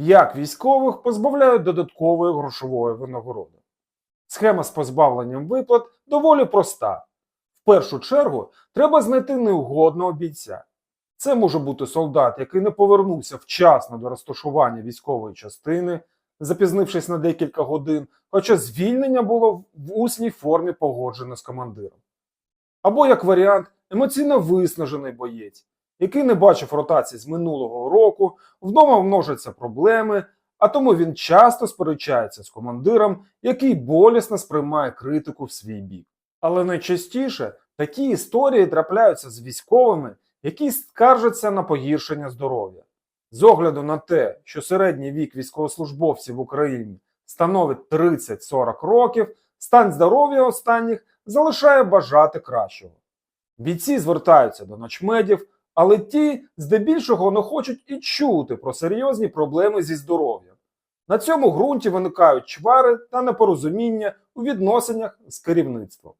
Як військових позбавляють додаткової грошової винагороди? Схема з позбавленням виплат доволі проста. В першу чергу треба знайти неугодного бійця. Це може бути солдат, який не повернувся вчасно до розташування військової частини, запізнившись на декілька годин, хоча звільнення було в усній формі погоджено з командиром. Або, як варіант, емоційно виснажений боєць, який не бачив ротації з минулого року, вдома множаться проблеми, а тому він часто сперечається з командиром, який болісно сприймає критику в свій бік. Але найчастіше такі історії трапляються з військовими, які скаржаться на погіршення здоров'я. З огляду на те, що середній вік військовослужбовців в Україні становить 30-40 років, стан здоров'я останніх залишає бажати кращого. Бійці звертаються до начмедів, але ті здебільшого не хочуть і чути про серйозні проблеми зі здоров'ям. На цьому ґрунті виникають чвари та непорозуміння у відносинах з керівництвом.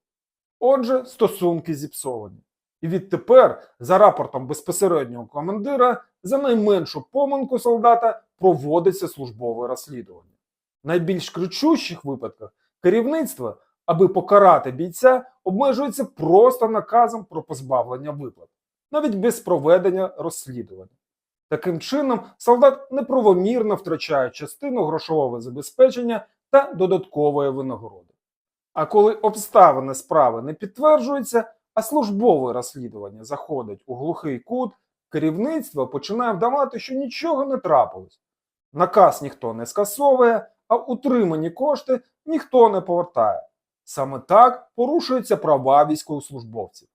Отже, стосунки зіпсовані. І відтепер, за рапортом безпосереднього командира, за найменшу помилку солдата проводиться службове розслідування. В найбільш кричущих випадках керівництво, аби покарати бійця, обмежується просто наказом про позбавлення виплат, навіть без проведення розслідування. Таким чином, солдат неправомірно втрачає частину грошового забезпечення та додаткової винагороди. А коли обставини справи не підтверджуються, а службове розслідування заходить у глухий кут, керівництво починає вдавати, що нічого не трапилось. Наказ ніхто не скасовує, а утримані кошти ніхто не повертає. Саме так порушуються права військовослужбовців.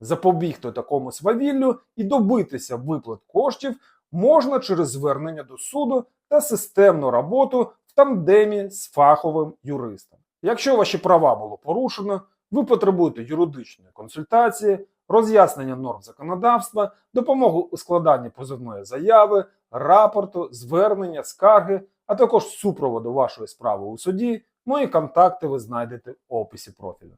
Запобігти такому свавіллю і добитися виплат коштів можна через звернення до суду та системну роботу в тандемі з фаховим юристом. Якщо ваші права було порушено, ви потребуєте юридичної консультації, роз'яснення норм законодавства, допомогу у складанні позовної заяви, рапорту, звернення, скарги, а також супроводу вашої справи у суді, мої контакти ви знайдете в описі профілю.